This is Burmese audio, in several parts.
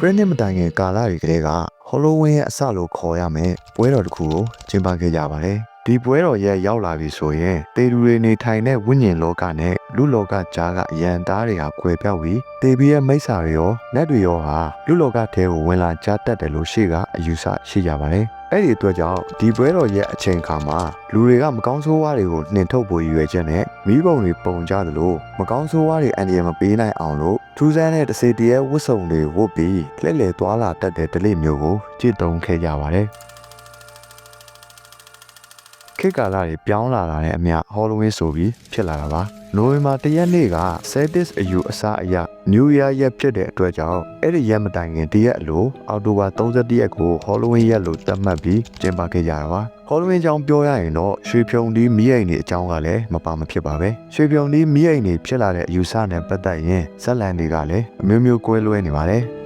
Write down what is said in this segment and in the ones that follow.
ခရစ်နှစ်မတိုင်ခင်ကာလတွေကလေးကဟောလိုဝင်းရဲ့အစလို့ခေါ်ရမယ်ပွဲတော်တစ်ခုကိုကျင်းပခဲ့ကြပါတယ်ဒီပွဲတော်ရဲ့ရောက်လာပြီဆိုရင်တေလူတွေနေထိုင်တဲ့ဝိညာဉ်လောကနဲ့လူလောကကြားကအရန်သားတွေဟာကွယ်ပြောက်ပြီးတေဘီရဲ့မိစ္ဆာတွေရောနတ်တွေရောဟာလူလောကထဲကိုဝင်လာကြားတတ်တယ်လို့ရှေ့ကအယူဆရှိကြပါတယ်အဲ့ဒီအတွက်ကြောင့်ဒီပွဲတော်ရဲ့အချိန်ခါမှာလူတွေကမကောင်းဆိုးဝါးတွေကိုနှင်ထုတ်ဖို့ရည်ရွယ်ချက်နဲ့မိဘုံတွေပုံကြသလိုမကောင်းဆိုးဝါးတွေအန်ဒီရမပေးနိုင်အောင်လို့ ထူးဆန်းတဲ့တစေတည်းဝတ်စုံတွေဝတ်ပြီးလှည့်လည်သွားလာတတ်တဲ့ဒလိမျိုးကိုကြည့်တုံခဲ့ကြပါတယ် ခေတ်ကာလတွေပြောင်းလာတာနဲ့အမျှဟောလိုဝင်းဆိုပြီးဖြစ်လာတာပါနိုဝင်ဘာ၁ရက်နေ့က Celtics အယူအဆအရ New Year ရက်ဖြစ်တဲ့အတွက်ကြောင့်အဲ့ဒီရက်မတိုင်ခင်တရက်အလိုအောက်တိုဘာ31ရက်ကို Halloween ရက်လို့သတ်မှတ်ပြီးကျင်းပခဲ့ကြတာပါ Halloween ကြောင်းပြောရရင်တော့ရွှေဖြုံဒီမိအိမ်တွေအကြောင်းကလည်းမပါမဖြစ်ပါပဲရွှေဖြုံဒီမိအိမ်တွေဖြစ်လာတဲ့အယူဆနဲ့ပတ်သက်ရင်ဇက်လန်တွေကလည်းအမျိုးမျိုးကွဲလွဲနေပါတယ်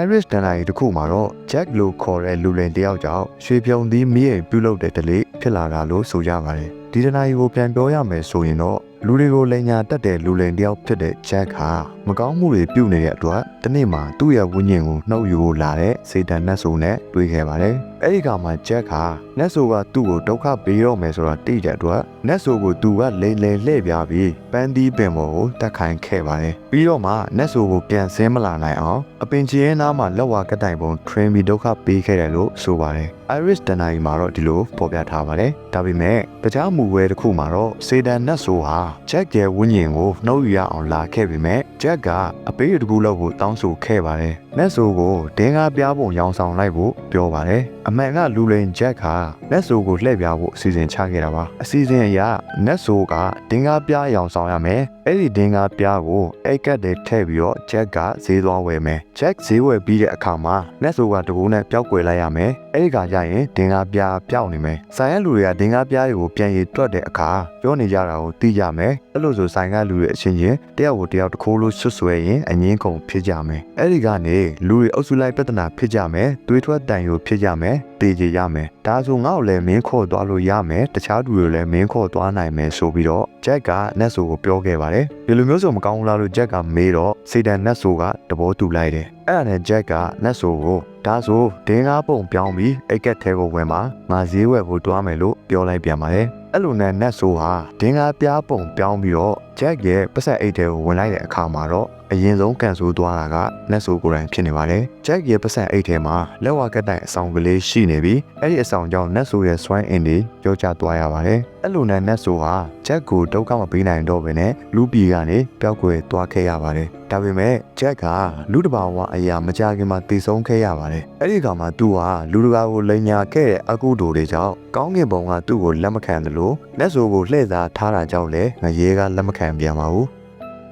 Iris တန်လိုက်တစ်ခုမှာတော့ Jack လို့ခေါ်တဲ့လူလင်တယောက်ကြောင့်ရွှေဖြုံသီးမိအိမ်ပြုတ်လုတဲ့ဒလိဖြစ်လာတာလို့ဆိုကြပါတယ်ဒီတနာရီကိုပြန်ပြောရမယ်ဆိုရင်တော့ လူတွေကိုလိန်ညာတက်တဲ့လူလင်တယောက်ဖြစ်တဲ့ Jack ဟာမကောင်းမှုတွေပြုနေတဲ့အတွက်တနေ့မှသူ့ရဲ့ဝိညာဉ်ကိုနှုတ်ယူဖို့လာတဲ့စေတန်နတ်ဆိုနဲ့တွေ့ခဲ့ပါတယ်အဲ့ဒီကမှ Jack ဟာနတ်ဆိုကသူ့ကိုဒုက္ခပေးတော့မယ်ဆိုတာသိတဲ့အတွက်နတ်ဆိုကိုသူကလိန်လေလှည့်ပြပြီးပန်းသီးပင်ပေါ်ကိုတက်ခိုင်းခဲ့ပါတယ်ပြီးတော့မှနတ်ဆိုကိုပြန်ဆင်းမလာနိုင်အောင်အပင်ချီရဲ့နားမှာလက်ဝါကတိုင်ပုံ train ပြီးဒုက္ခပေးခဲ့တယ်လို့ဆိုပါတယ် Iris တနာရီမှာတော့ဒီလိုဖော်ပြထားပါတယ်ဒါပေမဲ့တခြားမူဝဲတစ်ခုမှာတော့စေတန်နတ်ဆိုဟာ Jack ရဲ့ဝိညာဉ်ကိုနှုတ်ယူရအောင်လာခဲ့ပေမဲ့ Jack ကအပေးရတကူလောက်ကိုတောင်းဆိုခဲ့ပါတယ်နတ်ဆိုကိုဒင်းကားပြားပုံရောင်းဆောင်လိုက်ဖို့ပြောပါတယ်အမှန်ကလူလိန် Jack ဟာနတ်ဆိုကိုလှည့်ပြဖို့အစီအစဉ်ချခဲ့တာပါအစီအစဉ်အရနတ်ဆိုကဒင်းကားပြားရောင်းဆောင်ရမယ်အဲ့ဒီဒင်းကားပြားကိုအိတ်ကတ်တွေထည့်ပြီးတော့ Jack ကဈေးသွားဝယ်မယ် Jack ဈေးဝယ်ပြီးတဲ့အခါမှာနတ်ဆိုကတကူနဲ့ပျောက်ကွယ်လိုက်ရမယ်အဲ့ဒီကရရင်ဒင်းကားပြားပျောက်နေမယ်ဆိုင်ရလူတွေကဒင်းကားပြားတွေကိုပြန်ရည်တွက်တဲ့အခါပြောနေကြတာကိုသိကြမယ်အဲ့လိုဆိုဆိုင်ကလူတွေအချင်းချင်းတယောက်ကိုတယောက်တခိုးလို့ဆွဆွဲရင်အငင်းကုန်ဖြစ်ကြမယ်အဲ့ဒီကနေလူတွေအုပ်စုလိုက်ပြဿနာဖြစ်ကြမယ်တွေးထွက်တန်ယူဖြစ်ကြမယ် တေးကြရမယ်ဒါဆိုငါ့ကိုလည်းမင်းခေါ်သွားလို့ရမယ်တခြားသူတွေလည်းမင်းခေါ်သွားနိုင်မယ်ဆိုပြီးတော့ဂျက်ကနတ်ဆိုကိုပြောခဲ့ပါတယ်ဒီလိုမျိုးဆိုမကောင်းဘူးလားလို့ဂျက်ကမေးတော့စေတန်နတ်ဆိုကတဘောတူလိုက်တယ်အဲ့ဒါနဲ့ဂျက်ကနတ်ဆိုကိုဒါဆိုဒင်းကားပုံပြောင်းပြီးအိတ်ကက်ထဲကိုဝင်မှာငါဈေးဝယ်ဖို့တွားမယ်လို့ပြောလိုက်ပြန်ပါတယ်အဲ့လိုနဲ့နတ်ဆိုဟာဒင်းကားပြားပုံပြောင်းပြီးတော့ဂျက်ရဲ့ပတ်ဆက်အိတ်ထဲကိုဝင်လိုက်တဲ့အခါမှာတော့ အရင်ဆုံးကန်ဆိုးသွားတာကနတ်ဆိုကိုယ်တိုင်ဖြစ်နေပါတယ်။ဂျက်ရဲ့ပတ်စံအိတ်ထဲမှာလက်ဝါကတိုင်အဆောင်ကလေးရှိနေပြီးအဲ့ဒီအဆောင်ကြောင့်နတ်ဆိုရဲ့စွမ်းအင်တွေကြောကျသွားရပါတယ်။အဲ့လိုနဲ့နတ်ဆိုဟာဂျက်ကိုဒုက္ခမပေးနိုင်တော့ဘဲနဲ့လူပီကနေပျောက်ကွယ်သွားခဲ့ရပါတယ်။ဒါပေမဲ့ဂျက်ကလူတစ်ပါဝအရာမကြခင်မှာတည်ဆုံးခဲ့ရပါတယ်။အဲ့ဒီကမှသူဟာလူတကာကိုလိန်ညာခဲ့တဲ့အကုသိုလ်တွေကြောင့်ကောင်းကင်ဘုံကသူ့ကိုလက်မခံတယ်လို့နတ်ဆိုကိုလှည့်စားထားတာကြောင့်လည်းငရေကလက်မခံပြန်ပါဘူး။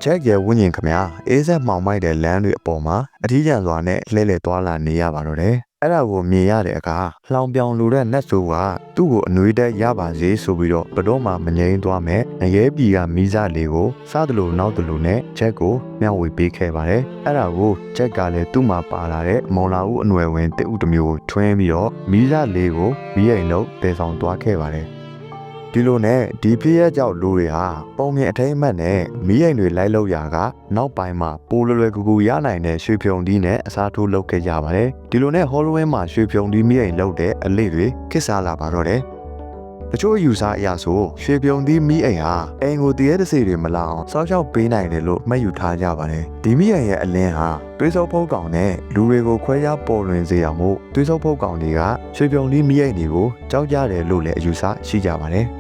ချက်ရဲ့ဝိညာဉ်ခမအေးဆက်မှောင်မိုက်တဲ့လမ်းတွေအပေါ်မှာအထီးကျန်စွာနဲ့လှဲလှဲသွားလာနေရပါတော့တယ်။အဲ့ဒါကိုမြင်ရတဲ့အခါလှောင်ပြောင်လိုတဲ့နတ်ဆိုးကသူ့ကိုအနှွေးတက်ရပါစေဆိုပြီးတော့ဘတော့မှမငြိမ်းသွားမဲ့ငရဲပြည်ကမိစလေးကိုစားတယ်လို့နောက်တယ်လို့နဲ့ချက်ကိုမျှဝေပေးခဲ့ပါတယ်။အဲ့ဒါကိုချက်ကလည်းသူ့မှာပါလာတဲ့မော်လာဦးအနွယ်ဝင်တဥတစ်မျိုးကိုထွင်းပြီးတော့မိစလေးကိုမိအိမ်လုံးတည်ဆောင်သွားခဲ့ပါတယ်။ ဒီလိုနဲ့ဒီဖြစ်ရကြောက်လူတွေဟာပုံမြင်အထိမ်းအမှတ်နဲ့မီးအိမ်တွေလိုက်လို့ရာကနောက်ပိုင်းမှာပိုလွယ်လွယ်ကူကူရနိုင်တဲ့ရွှေဖြုံဒီနဲ့အစားထိုးလုပ်ခဲ့ကြပါတယ်ဒီလိုနဲ့ Halloween မှာရွှေဖြုံဒီမီးအိမ်လုပ်တဲ့အလေးတွေခစ်စားလာပါတော့တယ်တချို့ယူဆအရာဆိုရွှေပြုံသီးမိအိမ်ဟာအိမ်ကိုတရေတစေတွေမလာအောင်စောက်ရှောက်ပေးနိုင်တယ်လို့မှတ်ယူထားကြပါတယ်ဒီမိအိမ်ရဲ့အလင်းဟာတွေးစောဖုတ်ကောင်နဲ့လူတွေကိုခွဲခြားပေါ်လွင်စေအောင်မို့တွေးစောဖုတ်ကောင်တွေကရွှေပြုံသီးမိအိမ်တွေကိုကြောက်ကြတယ်လို့လည်းအယူဆရှိကြပါတယ်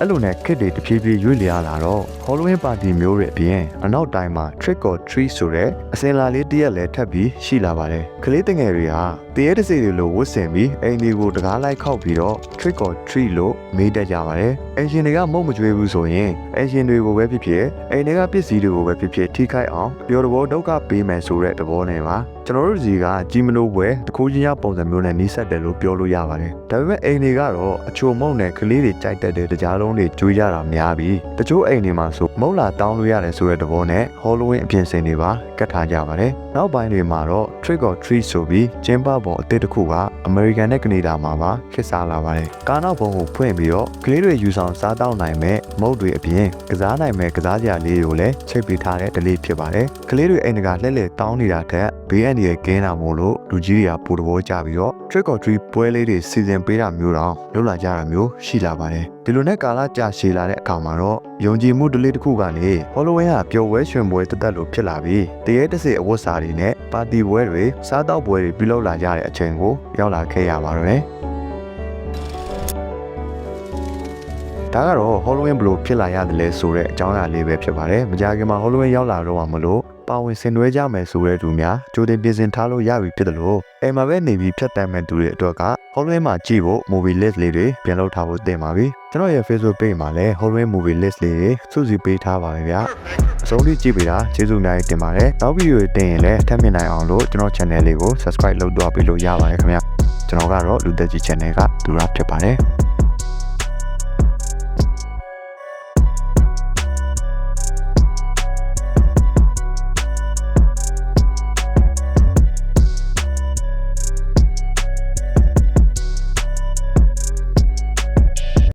အဲ့လိုနဲ့ခစ်တွေတဖြည်းဖြည်းရွေ့လျားလာတော့ Halloween party မျိုးတွေအပြင်အနောက်တိုင်းမှာ trick or treat ဆိုတဲ့အစင်လာလေးတစ်ရက်လည်းထပ်ပြီးရှိလာပါတယ်။ကလေးတငယ်တွေဟာ တရေတစေတွေလိုဝတ်ဆင်ပြီးအိမ်တွေကိုတကားလိုက်ခောက်ပြီးတော့ trick or treat လို့မေးတတ်ကြပါတယ်။အရှင်တွေကမုတ်မကြွေးဘူးဆိုရင်အရှင်တွေကိုပဲဖြစ်ဖြစ်အိမ်တွေကပစ္စည်းတွေကိုပဲဖြစ်ဖြစ်ထိခိုက်အောင်ပျော်တဘောဒုက္ခပေးမယ်ဆိုတဲ့သဘောနဲ့ပါ။ကျွန်တော်တို့စီကကြီးမလို့ပွဲတခိုးချင်းရပုံစံမျိုးနဲ့နှိစက်တယ်လို့ပြောလို့ရပါတယ်။ဒါပေမဲ့အိမ်တွေကတော့အချိုမုံနဲ့ကလေးတွေကြိုက်တတ်တဲ့တကြားလုံးတွေကျွေးကြတာများပြီးတချို့အိမ်တွေမှာဆိုမုံလာတောင်းလို့ရတယ်ဆိုတဲ့သဘောနဲ့ Halloween အပြင်ဆင်တွေပါကတ်ထားကြပါတယ်။နောက်ပိုင်းတွေမှာတော့ trick or treat ဆိုပြီးကျင်းပပုံပုံအသစ်တစ်ခုကအမေရိကန်နဲ့ကနေဒါမှာပါခေတ်စားလာပါတယ်ကားနောက်ပုံကိုဖွင့်ပြီးတော့ကလေးတွေယူဆောင်စားတောက်နိုင်မဲ့မုတ်တွေအပြင်ကစားနိုင်မဲ့ကစားစရာလေးတွေကိုလည်းချိတ်ပေးထားတဲ့ဒလေးဖြစ်ပါတယ်ကလေးတွေအိမ်တကာလှည့်လှည့်တောင်းနေတာထက်ဘေးအန္တရာယ်ကင်းတာမို့လို့လူကြီးတွေကပိုတဘောကြပြီးတော့ trick or treat ပွဲလေးတွေစီစဉ်ပေးတာမျိုးတောင်လုပ်လာကြတာမျိုးရှိလာပါတယ်ဒီလိုနဲ့ကာလကြာရှည်လာတဲ့အခါမှာတော့ယုံကြည်မှုဒလေးတစ်ခုကနေ Halloween ကပျော်ပွဲရွှင်ပွဲတက်တက်လို့ဖြစ်လာပြီးတရေတစေအဝတ်စားတွေနဲ့ပါတီပွဲတွေစားတောက်ပွဲတွေပြုလုပ်လာကြတဲ့အချိန်ကိုရောက်လာခဲ့ရပါတော့တယ်ဒါကတော့ Halloween ဘယ်လိုဖြစ်လာရတယ်လဲဆိုတဲ့အကြောင်းအရာလေးပဲဖြစ်ပါတယ်။မကြာခင်မှာ Halloween ရောက်လာတော့မှမလို့ ပါဝင်ဆင်နွှဲကြမယ်ဆိုတဲ့သူများကြိုတင်ပြင်ဆင်ထားလို့ရပြီဖြစ်တယ်လို့အိမ်မှာပဲနေပြီးဖြတ်တမ်းမဲ့သူတွေအတွက်က Halloween မှာကြည့်ဖို့ movie list လေးတွေပြန်လုပ်ထားဖို့တင်ပါပြီ။ကျွန်တော်ရဲ့ Facebook page မှာလည်း Halloween movie list လေးတွေစုစည်းပေးထားပါမယ်ဗျာ။အဆုံးထိကြည့်ပေးတာကျေးဇူးများတင်ပါတယ်။နောက်ဗီဒီယိုတင်ရင်လည်းထပ်မြင်နိုင်အောင်လို့ကျွန်တော် channel လေးကို subscribe လုပ်တော့ပေးလို့ရပါတယ်ခင်ဗျာ။ကျွန်တော်ကတော့လူသက်ကြီး channel ကသူရဖြစ်ပါတယ်။